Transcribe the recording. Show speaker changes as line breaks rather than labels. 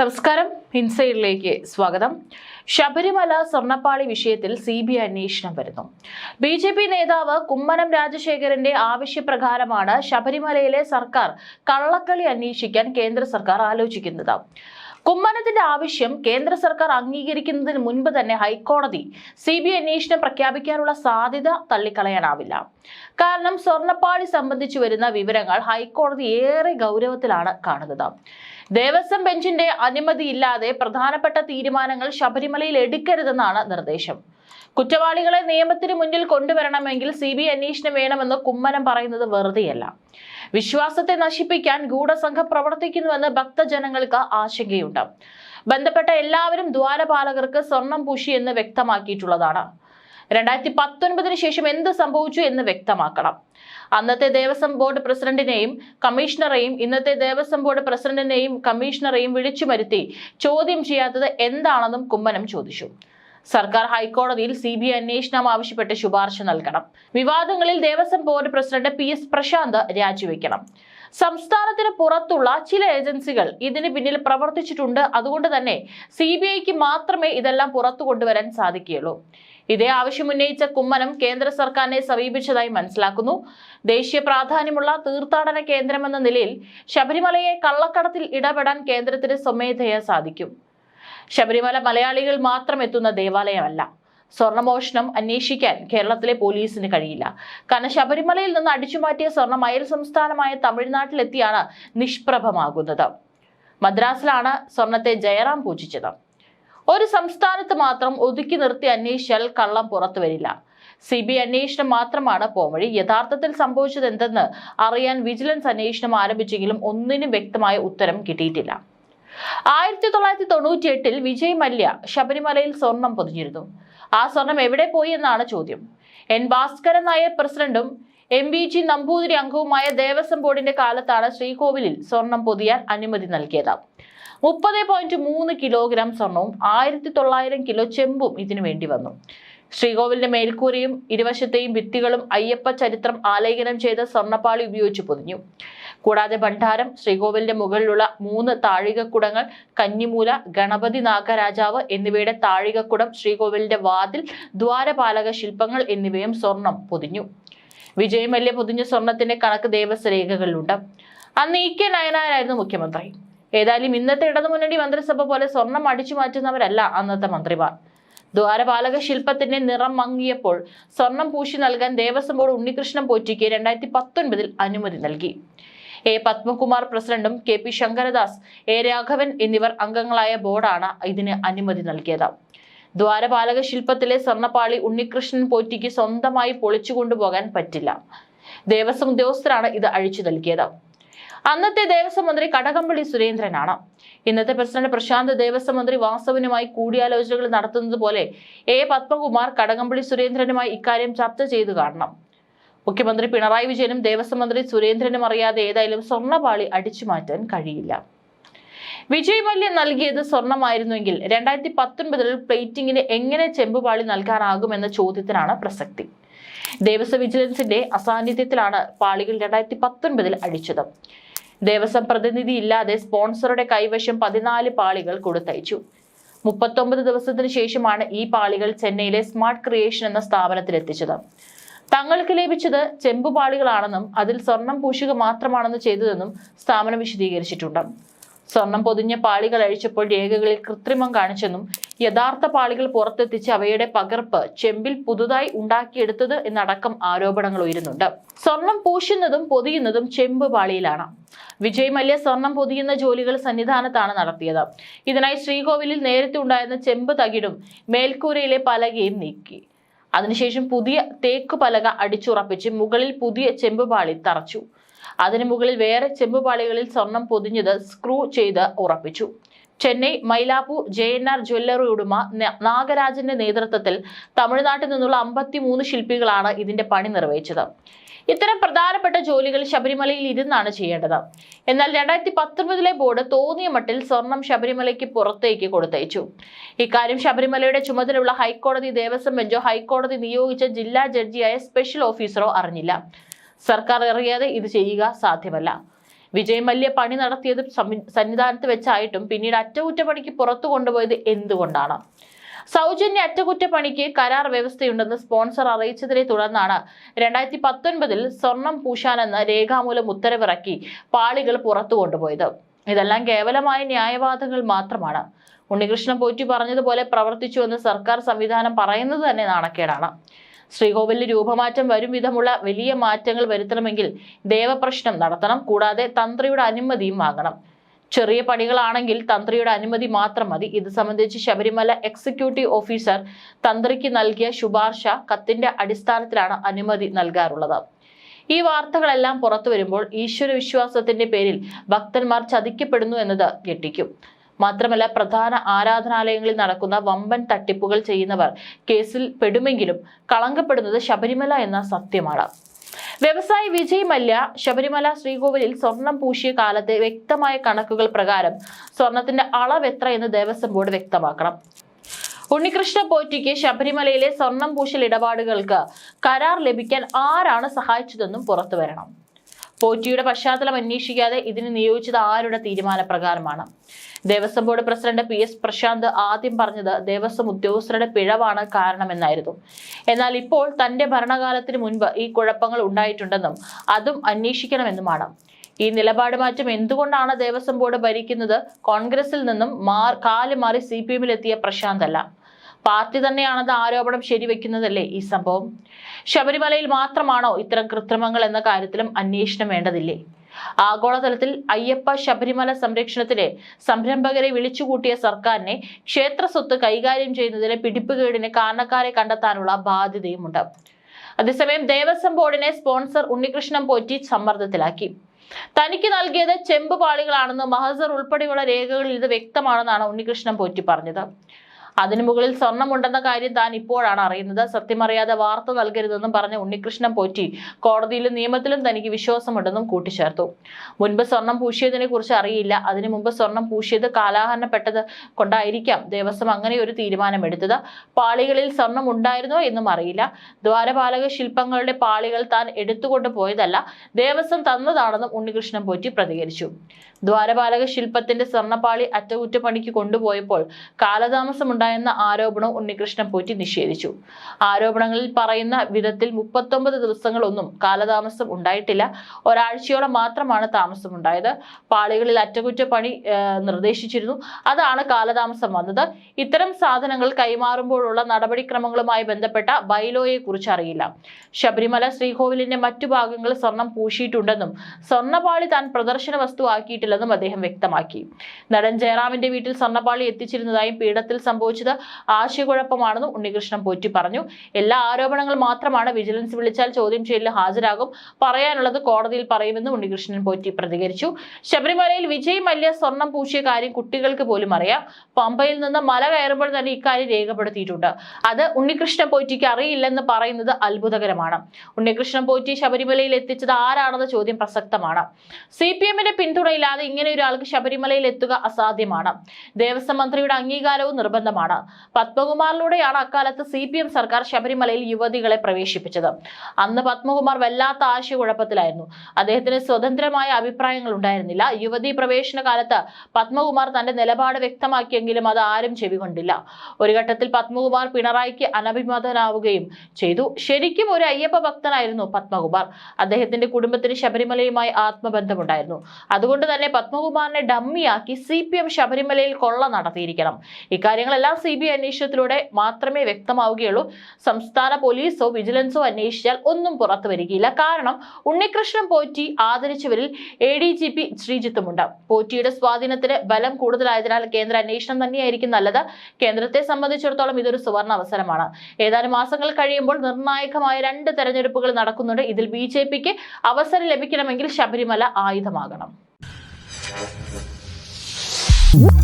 നമസ്കാരം. ഇൻസൈഡിലേക്ക് സ്വാഗതം. ശബരിമല സ്വർണപ്പാളി വിഷയത്തിൽ സി ബി ഐ അന്വേഷണം വരുന്നു. ബി ജെ പി നേതാവ് കുമ്മനം രാജശേഖരന്റെ ആവശ്യപ്രകാരമാണ് ശബരിമലയിലെ സർക്കാർ കള്ളക്കളി അന്വേഷിക്കാൻ കേന്ദ്ര സർക്കാർ ആലോചിക്കുന്നത്. കുമ്മനത്തിന്റെ ആവശ്യം കേന്ദ്ര സർക്കാർ അംഗീകരിക്കുന്നതിന് മുൻപ് തന്നെ ഹൈക്കോടതി സി ബി ഐ അന്വേഷണം പ്രഖ്യാപിക്കാനുള്ള സാധ്യത തള്ളിക്കളയാനാവില്ല. കാരണം സ്വർണപ്പാളി സംബന്ധിച്ചു വരുന്ന വിവരങ്ങൾ ഹൈക്കോടതി ഏറെ ഗൗരവത്തിലാണ് കാണുന്നത്. ദേവസ്വം ബെഞ്ചിന്റെ അനുമതിയില്ലാതെ പ്രധാനപ്പെട്ട തീരുമാനങ്ങൾ ശബരിമലയിൽ എടുക്കരുതെന്നാണ് നിർദ്ദേശം. കുറ്റവാളികളെ നിയമത്തിന് മുന്നിൽ കൊണ്ടുവരണമെങ്കിൽ സി ബി അന്വേഷണം വേണമെന്ന് കുമ്മനം പറയുന്നത് വെറുതെയല്ല. വിശ്വാസത്തെ നശിപ്പിക്കാൻ ഗൂഢസംഘം പ്രവർത്തിക്കുന്നുവെന്ന് ഭക്തജനങ്ങൾക്ക് ആശങ്കയുണ്ട്. ബന്ധപ്പെട്ട എല്ലാവരും ദ്വാരപാലകർക്ക് സ്വർണം പൂശി എന്ന് വ്യക്തമാക്കിയിട്ടുള്ളതാണ്. രണ്ടായിരത്തി പത്തൊൻപതിന് ശേഷം എന്ത് സംഭവിച്ചു എന്ന് വ്യക്തമാക്കണം. അന്നത്തെ ദേവസ്വം ബോർഡ് പ്രസിഡന്റിനെയും കമ്മീഷണറെയും ഇന്നത്തെ ദേവസ്വം ബോർഡ് പ്രസിഡന്റിനെയും കമ്മീഷണറെയും വിളിച്ചു വരുത്തി ചോദ്യം ചെയ്യാത്തത് എന്താണെന്നും കുമ്മനം ചോദിച്ചു. സർക്കാർ ഹൈക്കോടതിയിൽ സി ബി ഐ അന്വേഷണം ആവശ്യപ്പെട്ട് ശുപാർശ നൽകണം. വിവാദങ്ങളിൽ Devaswom board president P S Prashanth രാജിവെക്കണം. സംസ്ഥാനത്തിന് പുറത്തുള്ള ചില ഏജൻസികൾ ഇതിന് പിന്നിൽ പ്രവർത്തിച്ചിട്ടുണ്ട്. അതുകൊണ്ട് തന്നെ സി മാത്രമേ ഇതെല്ലാം പുറത്തു കൊണ്ടുവരാൻ സാധിക്കുകയുള്ളൂ. ഇതേ ആവശ്യം ഉന്നയിച്ച കുമ്മനം കേന്ദ്ര സർക്കാരിനെ സമീപിച്ചതായി മനസ്സിലാക്കുന്നു. ദേശീയ പ്രാധാന്യമുള്ള തീർത്ഥാടന കേന്ദ്രമെന്ന നിലയിൽ ശബരിമലയെ കള്ളക്കടത്തിൽ ഇടപെടാൻ കേന്ദ്രത്തിന് സ്വമേധയാ സാധിക്കും. ശബരിമല മലയാളികൾ മാത്രം എത്തുന്ന ദേവാലയമല്ല. സ്വർണമോഷണം അന്വേഷിക്കാൻ കേരളത്തിലെ പോലീസിന് കഴിയില്ല. കാരണം ശബരിമലയിൽ നിന്ന് അടിച്ചുമാറ്റിയ സ്വർണം അയൽ സംസ്ഥാനമായ തമിഴ്നാട്ടിലെത്തിയാണ് നിഷ്പ്രഭമാകുന്നത്. മദ്രാസിലാണ് സ്വർണത്തെ ജയറാം പൂജിച്ചത്. ഒരു സംസ്ഥാനത്ത് മാത്രം ഒതുക്കി നിർത്തി അന്വേഷിച്ചാൽ കള്ളം പുറത്തു വരില്ല. സി ബി അന്വേഷണം മാത്രമാണ് പോംവഴി. യഥാർത്ഥത്തിൽ സംഭവിച്ചത് എന്തെന്ന് അറിയാൻ വിജിലൻസ് അന്വേഷണം ആരംഭിച്ചെങ്കിലും ഒന്നിനും വ്യക്തമായ ഉത്തരം കിട്ടിയിട്ടില്ല. ആയിരത്തി തൊള്ളായിരത്തി തൊണ്ണൂറ്റി എട്ടിൽ വിജയ് മല്യ ശബരിമലയിൽ സ്വർണം പൊതിഞ്ഞിരുന്നു. ആ സ്വർണം എവിടെ പോയി എന്നാണ് ചോദ്യം. എൻ ഭാസ്കരൻ നായർ പ്രസിഡന്റും എം ബി ജി നമ്പൂതിരി അംഗവുമായ ദേവസ്വം ബോർഡിന്റെ കാലത്താണ് ശ്രീകോവിലിൽ സ്വർണം പൊതിയാൻ അനുമതി നൽകിയത്. മുപ്പത് പോയിന്റ് മൂന്ന് കിലോഗ്രാം സ്വർണവും ആയിരത്തി തൊള്ളായിരം കിലോ ചെമ്പും ഇതിനു വേണ്ടി വന്നു. ശ്രീകോവിലിന്റെ മേൽക്കൂരയും ഇരുവശത്തെയും ഭിത്തികളും അയ്യപ്പ ചരിത്രം ആലേഖനം ചെയ്ത സ്വർണപ്പാളി ഉപയോഗിച്ച് പൊതിഞ്ഞു. കൂടാതെ ഭണ്ഡാരം ശ്രീകോവിലിന്റെ മുകളിലുള്ള മൂന്ന് താഴികക്കുടങ്ങൾ കന്നിമൂല ഗണപതി നാഗരാജാവ് എന്നിവയുടെ താഴികക്കുടം ശ്രീകോവിലിന്റെ വാതിൽ ദ്വാരപാലക ശില്പങ്ങൾ എന്നിവയും സ്വർണം പൊതിഞ്ഞു. വിജയമല്യ പൊതിഞ്ഞ സ്വർണത്തിന്റെ കണക്ക് ദേവസ്വ രേഖകളിലുണ്ട് അന്ന് ഇ കെ നയനാരായിരുന്നു മുഖ്യമന്ത്രി. ഏതായാലും ഇന്നത്തെ ഇടതുമുന്നണി മന്ത്രിസഭ പോലെ സ്വർണം അടിച്ചു മാറ്റുന്നവരല്ല അന്നത്തെ മന്ത്രിമാർ. ദ്വാരപാലക ശില്പത്തിന്റെ നിറം മങ്ങിയപ്പോൾ സ്വർണം പൂശി നൽകാൻ ദേവസ്വം ബോർഡ് ഉണ്ണികൃഷ്ണൻ പോറ്റിക്ക് രണ്ടായിരത്തി പത്തൊൻപതിൽ അനുമതി നൽകി. എ. പത്മകുമാർ പ്രസിഡന്റും K. P. Sankaradas A. Raghavan എന്നിവർ അംഗങ്ങളായ ബോർഡാണ് ഇതിന് അനുമതി നൽകിയത്. ദ്വാരപാലക ശില്പത്തിലെ സ്വർണപ്പാളി ഉണ്ണികൃഷ്ണൻ പോറ്റിക്ക് സ്വന്തമായി പൊളിച്ചു കൊണ്ടുപോകാൻ പറ്റില്ല. ദേവസ്വം ഉദ്യോഗസ്ഥരാണ് ഇത് അഴിച്ചു നൽകിയത്. അന്നത്തെ ദേവസ്വം മന്ത്രി കടകംപള്ളി സുരേന്ദ്രനാണ്. ഇന്നത്തെ പ്രസിഡന്റ് പ്രശാന്ത് ദേവസ്വം മന്ത്രി വാസവനുമായി കൂടിയാലോചനകൾ നടത്തുന്നത് പോലെ എ പത്മകുമാർ കടകംപള്ളി സുരേന്ദ്രനുമായി ഇക്കാര്യം ചർച്ച ചെയ്തു കാണണം. മുഖ്യമന്ത്രി പിണറായി വിജയനും ദേവസ്വം മന്ത്രി സുരേന്ദ്രനും അറിയാതെ ഏതായാലും സ്വർണപാളി അടിച്ചു മാറ്റാൻ കഴിയില്ല. വിജയ് മല്യ നൽകിയത് സ്വർണമായിരുന്നുവെങ്കിൽ രണ്ടായിരത്തി പത്തൊൻപതിൽ പ്ലേറ്റിംഗിന് എങ്ങനെ ചെമ്പുപാളി നൽകാനാകുമെന്ന ചോദ്യത്തിനാണ് പ്രസക്തി. ദേവസ്വം വിജിലൻസിന്റെ അസാന്നിധ്യത്തിലാണ് പാളികൾ രണ്ടായിരത്തി പത്തൊൻപതിൽ അഴിച്ചത് ദേവസ്വം പ്രതിനിധി ഇല്ലാതെ സ്പോൺസറുടെ കൈവശം പതിനാല് പാളികൾ കൊടുത്തയച്ചു. മുപ്പത്തൊമ്പത് ദിവസത്തിനു ശേഷമാണ് ഈ പാളികൾ ചെന്നൈയിലെ സ്മാർട്ട് ക്രിയേഷൻ എന്ന സ്ഥാപനത്തിൽ എത്തിച്ചത് തങ്ങൾക്ക് ലഭിച്ചത് ചെമ്പുപാളികളാണെന്നും അതിൽ സ്വർണം പൂശുക മാത്രമാണെന്ന് ചെയ്തതെന്നും സ്ഥാപനം വിശദീകരിച്ചിട്ടുണ്ട്. സ്വർണം പൊതിഞ്ഞ പാളികൾ അഴിച്ചപ്പോൾ രേഖകളിൽ കൃത്രിമം കാണിച്ചെന്നും യഥാർത്ഥ പാളികൾ പുറത്തെത്തിച്ച് അവയുടെ പകർപ്പ് ചെമ്പിൽ പുതുതായി ഉണ്ടാക്കിയെടുത്തത് എന്നടക്കം ആരോപണങ്ങൾ ഉയരുന്നുണ്ട്. സ്വർണം പൂശുന്നതും പൊതിയുന്നതും ചെമ്പ് പാളിയിലാണ്. വിജയ് മല്യ സ്വർണം പൊതിയുന്ന ജോലികൾ സന്നിധാനത്താണ് നടത്തിയത്. ഇതിനായി ശ്രീകോവിലിൽ നേരത്തെ ഉണ്ടായിരുന്ന ചെമ്പ് തകിടും മേൽക്കൂരയിലെ പലകയും നീക്കി. അതിനുശേഷം പുതിയ തേക്ക് പലക അടിച്ചുറപ്പിച്ച് മുകളിൽ പുതിയ ചെമ്പ് പാളി തറച്ചു. അതിനു മുകളിൽ വേറെ ചെമ്പുപാളികളിൽ സ്വർണം പൊതിഞ്ഞത് സ്ക്രൂ ചെയ്ത് ഉറപ്പിച്ചു. Chennai Mylapore J N R jewellery ഉടമ നാഗരാജന്റെ നേതൃത്വത്തിൽ തമിഴ്നാട്ടിൽ നിന്നുള്ള അമ്പത്തിമൂന്ന് ശില്പികളാണ് ഇതിന്റെ പണി നിർവഹിച്ചത്. ഇത്തരം പ്രധാനപ്പെട്ട ജോലികൾ ശബരിമലയിൽ ഇരുന്നാണ് ചെയ്യേണ്ടത്. എന്നാൽ രണ്ടായിരത്തി പത്തൊൻപതിലെ ബോർഡ് തോന്നിയ മട്ടിൽ സ്വർണം ശബരിമലയ്ക്ക് പുറത്തേക്ക് കൊടുത്തയച്ചു. ഇക്കാര്യം ശബരിമലയുടെ ചുമതലയുള്ള ഹൈക്കോടതി ദേവസ്വം ബെഞ്ചോ ഹൈക്കോടതി നിയോഗിച്ച ജില്ലാ ജഡ്ജിയായ സ്പെഷ്യൽ ഓഫീസറോ അറിഞ്ഞില്ല. സർക്കാർ അറിയാതെ ഇത് ചെയ്യുക സാധ്യമല്ല. വിജയ് മല്യ പണി നടത്തിയത് സന്നിധാനത്ത് വെച്ചായിട്ടും പിന്നീട് അറ്റകുറ്റപ്പണിക്ക് പുറത്തു കൊണ്ടുപോയത് എന്തുകൊണ്ടാണ്? സൗജന്യ അറ്റകുറ്റപ്പണിക്ക് കരാർ വ്യവസ്ഥയുണ്ടെന്ന് സ്പോൺസർ അറിയിച്ചതിനെ തുടർന്നാണ് രണ്ടായിരത്തി പത്തൊൻപതിൽ സ്വർണം പൂശാനെന്ന് രേഖാമൂലം ഉത്തരവിറക്കി പാളികൾ പുറത്തു കൊണ്ടുപോയത്. ഇതെല്ലാം കേവലമായ ന്യായവാദങ്ങൾ മാത്രമാണ്. ഉണ്ണികൃഷ്ണൻ പോറ്റി പറഞ്ഞതുപോലെ പ്രവർത്തിച്ചുവെന്ന് സർക്കാർ സംവിധാനം പറയുന്നത് തന്നെ നാണക്കേടാണ്. ശ്രീകോവിലിന് രൂപമാറ്റം വരും വിധമുള്ള വലിയ മാറ്റങ്ങൾ വരുത്തണമെങ്കിൽ ദേവപ്രശ്നം നടത്തണം. കൂടാതെ തന്ത്രിയുടെ അനുമതിയും വാങ്ങണം. ചെറിയ പണികളാണെങ്കിൽ തന്ത്രിയുടെ അനുമതി മാത്രം മതി. ഇത് സംബന്ധിച്ച് ശബരിമല എക്സിക്യൂട്ടീവ് ഓഫീസർ തന്ത്രിക്ക് നൽകിയ ശുപാർശ കത്തിന്റെ അടിസ്ഥാനത്തിലാണ് അനുമതി നൽകാറുള്ളത്. ഈ വാർത്തകളെല്ലാം പുറത്തു വരുമ്പോൾ ഈശ്വര വിശ്വാസത്തിന്റെ പേരിൽ ഭക്തന്മാർ ചതിക്കപ്പെടുന്നു എന്നത് ഞെട്ടിക്കും. മാത്രമല്ല പ്രധാന ആരാധനാലയങ്ങളിൽ നടക്കുന്ന വമ്പൻ തട്ടിപ്പുകൾ ചെയ്യുന്നവർ കേസിൽ പെടുമെങ്കിലും കളങ്കപ്പെടുന്നത് ശബരിമല എന്ന സത്യമാണ്. വ്യവസായി വിജയ് മല്യ ശബരിമല ശ്രീകോവിലിൽ സ്വർണം പൂശിയ കാലത്തെ വ്യക്തമായ കണക്കുകൾ പ്രകാരം സ്വർണത്തിന്റെ അളവ് എത്ര എന്ന് ദേവസ്വം ബോർഡ് വ്യക്തമാക്കണം. ഉണ്ണികൃഷ്ണ പോറ്റിക്ക് ശബരിമലയിലെ സ്വർണം പൂശൽ ഇടപാടുകൾക്ക് കരാർ ലഭിക്കാൻ ആരാണ് സഹായിച്ചതെന്നും പുറത്തു വരണം. പോറ്റിയുടെ പശ്ചാത്തലം അന്വേഷിക്കാതെ ഇതിന് നിയോഗിച്ചത് ആരുടെ തീരുമാനപ്രകാരമാണ്? Devaswom board president P S Prashanth ആദ്യം പറഞ്ഞത് ദേവസ്വം ഉദ്യോഗസ്ഥരുടെ പിഴവാണ് കാരണമെന്നായിരുന്നു. എന്നാൽ ഇപ്പോൾ തന്റെ ഭരണകാലത്തിന് മുൻപ് ഈ കുഴപ്പങ്ങൾ ഉണ്ടായിട്ടുണ്ടെന്നും അതും അന്വേഷിക്കണമെന്നുമാണ്. ഈ നിലപാട് മാറ്റം എന്തുകൊണ്ടാണ് ദേവസ്വം ബോർഡ് ഭരിക്കുന്നത്? കോൺഗ്രസിൽ നിന്നും മാർ കാൽ മാറി സി പി എമ്മിലെത്തിയ അല്ല പാർട്ടി തന്നെയാണത് ആരോപണം ശരിവെക്കുന്നതല്ലേ ഈ സംഭവം? ശബരിമലയിൽ മാത്രമാണോ ഇത്തരം കൃത്രിമങ്ങൾ എന്ന കാര്യത്തിലും അന്വേഷണം വേണ്ടതില്ലേ? ആഗോളതലത്തിൽ അയ്യപ്പ ശബരിമല സംരക്ഷണത്തിന് സംരംഭകരെ വിളിച്ചുകൂട്ടിയ സർക്കാരിനെ ക്ഷേത്ര സ്വത്ത് കൈകാര്യം ചെയ്യുന്നതിലെ പിടിപ്പുകേടിന് കാരണക്കാരെ കണ്ടെത്താനുള്ള ബാധ്യതയുമുണ്ട്. അതേസമയം ദേവസ്വം ബോർഡിനെ സ്പോൺസർ ഉണ്ണികൃഷ്ണൻ പോറ്റി സമ്മർദ്ദത്തിലാക്കി. തനിക്ക് നൽകിയത് ചെമ്പ് പാളികളാണെന്ന് മഹസർ ഉൾപ്പെടെയുള്ള രേഖകളിൽ ഇത് വ്യക്തമാണെന്നാണ് ഉണ്ണികൃഷ്ണൻ പോറ്റി പറഞ്ഞത്. അതിനു മുകളിൽ സ്വർണമുണ്ടെന്ന കാര്യം താൻ ഇപ്പോഴാണ് അറിയുന്നത്. സത്യമറിയാതെ വാർത്ത നൽകരുതെന്നും പറഞ്ഞ ഉണ്ണികൃഷ്ണൻ പോറ്റി കോടതിയിലും നിയമത്തിലും തനിക്ക് വിശ്വാസമുണ്ടെന്നും കൂട്ടിച്ചേർത്തു. മുൻപ് സ്വർണം പൂശിയതിനെ കുറിച്ച് അറിയില്ല. അതിനു മുമ്പ് സ്വർണം പൂശിയത് കാലാഹരണപ്പെട്ടത് കൊണ്ടായിരിക്കാം ദേവസ്വം അങ്ങനെ ഒരു തീരുമാനമെടുത്തത്. പാളികളിൽ സ്വർണം ഉണ്ടായിരുന്നോ എന്നും അറിയില്ല. ദ്വാരപാലക ശില്പങ്ങളുടെ പാളികൾ താൻ എടുത്തുകൊണ്ട് പോയതല്ല ദേവസ്വം തന്നതാണെന്നും ഉണ്ണികൃഷ്ണൻ പോറ്റി പ്രതികരിച്ചു. ദ്വാരപാലക ശില്പത്തിന്റെ സ്വർണപ്പാളി അറ്റകുറ്റപ്പണിക്ക് കൊണ്ടുപോയപ്പോൾ കാലതാമസം ഉണ്ടായെന്ന ആരോപണവും ഉണ്ണികൃഷ്ണൻ പോറ്റി നിഷേധിച്ചു. ആരോപണങ്ങളിൽ പറയുന്ന വിധത്തിൽ മുപ്പത്തൊമ്പത് ദിവസങ്ങളൊന്നും കാലതാമസം ഉണ്ടായിട്ടില്ല. ഒരാഴ്ചയോളം മാത്രമാണ് താമസം ഉണ്ടായത് പാളികളിൽ അറ്റകുറ്റപ്പണി നിർദ്ദേശിച്ചിരുന്നു. അതാണ് കാലതാമസം വന്നത്. ഇത്തരം സാധനങ്ങൾ കൈമാറുമ്പോഴുള്ള നടപടിക്രമങ്ങളുമായി ബന്ധപ്പെട്ട ബൈലോയെ കുറിച്ച് അറിയില്ല. ശബരിമല ശ്രീകോവിലിന്റെ മറ്റു ഭാഗങ്ങൾ സ്വർണം പൂശിയിട്ടുണ്ടെന്നും സ്വർണപാളി താൻ പ്രദർശന വസ്തുവാക്കിയിട്ടില്ലെന്നും അദ്ദേഹം വ്യക്തമാക്കി. നടൻ ജയറാമിന്റെ വീട്ടിൽ സ്വർണപാളി എത്തിച്ചിരുന്നതായും പീഡത്തിൽ സംഭവിച്ചത് ആശയക്കുഴപ്പമാണെന്നും ഉണ്ണികൃഷ്ണൻ പോറ്റി പറഞ്ഞു. എല്ലാ ആരോപണങ്ങൾ മാത്രമാണ് വിജിലൻസ് വിളിച്ചാൽ ചോദ്യം ചെയ്യലിൽ ഹാജരാകും. പറയാനുള്ളത് കോടതിയിൽ പറയുമെന്നും ഉണ്ണികൃഷ്ണൻ പോറ്റി പ്രതികരിച്ചു. ശബരിമലയിൽ വിജയ് മല്യ സ്വർണം പൂശിയ കാര്യം കുട്ടികൾക്ക് പോലും അറിയാം. പമ്പയിൽ നിന്ന് മല കയറുമ്പോൾ തന്നെ ഇക്കാര്യം രേഖപ്പെടുത്തിയിട്ടുണ്ട്. അത് ഉണ്ണികൃഷ്ണൻ പോറ്റിക്ക് അറിയില്ലെന്ന് പറയുന്നത് അത്ഭുതകരമാണ്. ഉണ്ണികൃഷ്ണൻ പോറ്റി ശബരിമലയിൽ എത്തിച്ചത് ആരാണെന്ന ചോദ്യം പ്രസക്തമാണ്. സി പി എമ്മിന്റെ പിന്തുണയില്ലാതെ ഇങ്ങനെ ഒരാൾക്ക് ശബരിമലയിൽ എത്തുക അസാധ്യമാണ്. ദേവസ്വം മന്ത്രിയുടെ അംഗീകാരവും നിർബന്ധമാണ്. പത്മകുമാറിലൂടെയാണ് അക്കാലത്ത് സി പി എം സർക്കാർ ശബരിമലയിൽ യുവതികളെ പ്രവേശിപ്പിച്ചത്. അന്ന് പത്മകുമാർ വല്ലാത്ത ആശയക്കുഴപ്പത്തിലായിരുന്നു. അദ്ദേഹത്തിന് സ്വതന്ത്രമായ അഭിപ്രായങ്ങൾ ഉണ്ടായിരുന്നില്ല. യുവതി പ്രവേശന കാലത്ത് പത്മകുമാർ തന്റെ നിലപാട് വ്യക്തമാക്കിയെങ്കിലും അത് ആരും ചെവികൊണ്ടില്ല ഒരു ഘട്ടത്തിൽ പത്മകുമാർ പിണറായിക്ക് അനഭിമതനാവുകയും ചെയ്തു. ശരിക്കും ഒരു അയ്യപ്പ ഭക്തനായിരുന്നു പത്മകുമാർ. അദ്ദേഹത്തിന്റെ കുടുംബത്തിന് ശബരിമലയുമായി ആത്മബന്ധമുണ്ടായിരുന്നു. അതുകൊണ്ട് തന്നെ പത്മകുമാറിനെ ഡമ്മിയാക്കി സി പി എം ശബരിമലയിൽ കൊള്ള നടത്തിയിരിക്കണം. ഇക്കാര്യങ്ങളെല്ലാം സി ബി ഐ അന്വേഷണത്തിലൂടെ മാത്രമേ വ്യക്തമാവുകയുള്ളൂ. സംസ്ഥാന പോലീസോ വിജിലൻസോ അന്വേഷിച്ചാൽ ഒന്നും പുറത്തു വരികയില്ല. കാരണം ഉണ്ണികൃഷ്ണൻ പോറ്റി ആദരിച്ചവരിൽ എ ഡി ജി പി ശ്രീജിത്തുമുണ്ട്. പോറ്റിയുടെ സ്വാധീനത്തിന് ബലം കൂടുതലായതിനാൽ കേന്ദ്ര അന്വേഷണം തന്നെയായിരിക്കും നല്ലത്. കേന്ദ്രത്തെ സംബന്ധിച്ചിടത്തോളം ഇതൊരു സുവർണ അവസരമാണ്. ഏതാനും മാസങ്ങൾ കഴിയുമ്പോൾ നിർണായകമായ രണ്ട് തെരഞ്ഞെടുപ്പുകൾ നടക്കുന്നുണ്ട്. ഇതിൽ ബി അവസരം ലഭിക്കണമെങ്കിൽ ശബരിമല ആയുധമാകണം. What?